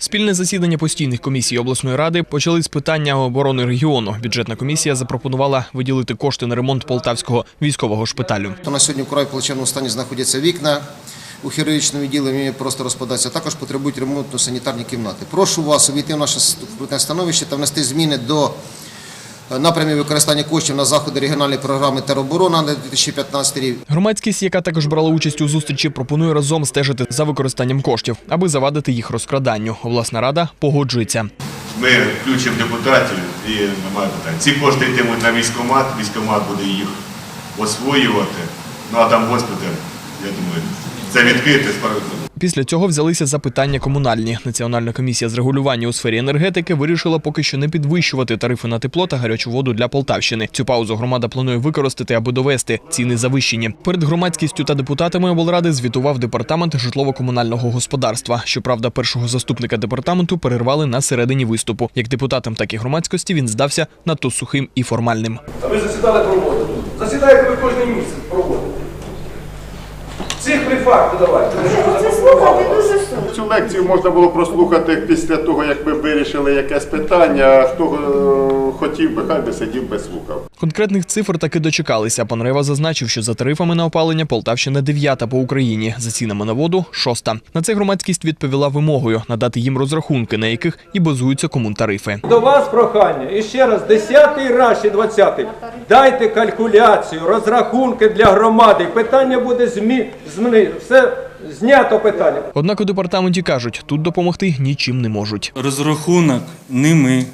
Спільне засідання постійних комісій обласної ради почали з питання оборони регіону. Бюджетна комісія запропонувала виділити кошти на ремонт полтавського військового шпиталю. На сьогодні в край плачевному стані знаходяться вікна у хірургічному відділенні, просто розпадаються. Також потребують ремонту санітарні кімнати. Прошу вас увійти в наше становище та внести зміни до напрямів використання коштів на заходи регіональної програми тероборона на 2015 рік. Громадськість, яка також брала участь у зустрічі, пропонує разом стежити за використанням коштів, аби завадити їх розкраданню. Обласна рада погоджується. Ми включимо депутатів і немає питань. Ці кошти йтимуть на військкомат, військкомат буде їх освоювати. Ну а там госпіталь, я думаю, це відкрите справедливо. Після цього взялися за питання комунальні. Національна комісія з регулювання у сфері енергетики вирішила поки що не підвищувати тарифи на тепло та гарячу воду для Полтавщини. Цю паузу громада планує використати, аби довести ціни завищені. Перед громадськістю та депутатами облради звітував департамент житлово-комунального господарства. Щоправда, першого заступника департаменту перервали на середині виступу. Як депутатам, так і громадськості він здався надто сухим і формальним. А ви засідали проводите. Засідаєте ви кожен місяць проводите. Цифри факти давайте. Це слухати дуже сумно. Цю лекцію можна було прослухати після того, як ми вирішили якесь питання. А Хто е, хотів би, хай би сидів би слухав. Конкретних цифр таки дочекалися. Пан Рева зазначив, що за тарифами на опалення Полтавщина дев'ята по Україні, за цінами на воду шоста. На це громадськість відповіла вимогою надати їм розрахунки, на яких і базуються комунтарифи. До вас прохання. І ще раз, десятий раз і двадцятий. Дайте калькуляцію, розрахунки для громади. Питання буде змі... зміни. Все знято питання. Однак у департаменті кажуть, тут допомогти нічим не можуть. розрахунок не ми,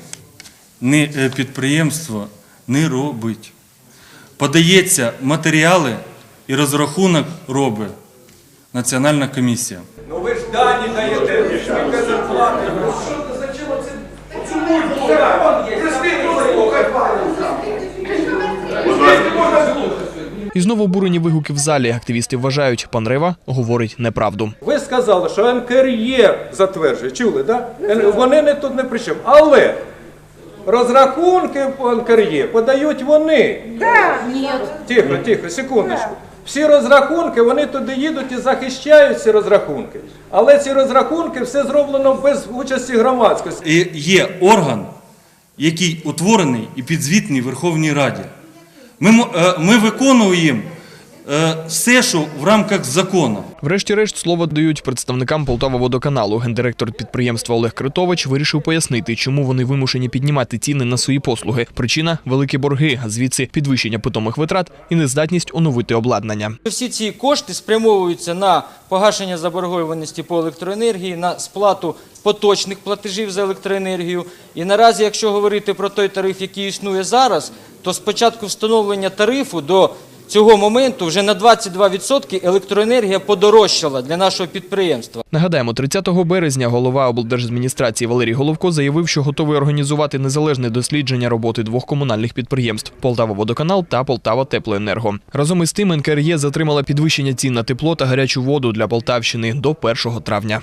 не е, підприємство не робить. Подається матеріали і розрахунок робить Національна комісія. Ну ви ж дані даєте, скільки зарплати. Ну що за чого це? Цю мульку закон, Христину слухай? І знову обурені вигуки в залі. Активісти вважають, пан Рева говорить неправду. Ви сказали, що НКРЄ затверджує, чули, да? Вони не тут не при чому. Але розрахунки по НКРЄ подають вони. Ні. Тихо, тихо, секундочку. Всі розрахунки, вони туди їдуть і захищають ці розрахунки. Але ці розрахунки все зроблено без участі громадськості. І є орган, який утворений і підзвітний Верховній Раді. Ми, е, ми виконуємо все, що в рамках закону. Врешті-решт слово дають представникам Полтава водоканалу. Гендиректор підприємства Олег Критович вирішив пояснити, чому вони вимушені піднімати ціни на свої послуги. Причина великі борги, а звідси підвищення питомих витрат і нездатність оновити обладнання. Всі ці кошти спрямовуються на погашення заборгованості по електроенергії, на сплату поточних платежів за електроенергію. І наразі, якщо говорити про той тариф, який існує зараз, то з початку встановлення тарифу до цього моменту вже на 22% електроенергія подорожчала для нашого підприємства. Нагадаємо, 30 березня голова облдержадміністрації Валерій Головко заявив, що готовий організувати незалежне дослідження роботи двох комунальних підприємств Полтава Водоканал та Полтава Теплоенерго. Разом із тим НКРЄ затримала підвищення цін на тепло та гарячу воду для Полтавщини до 1 травня.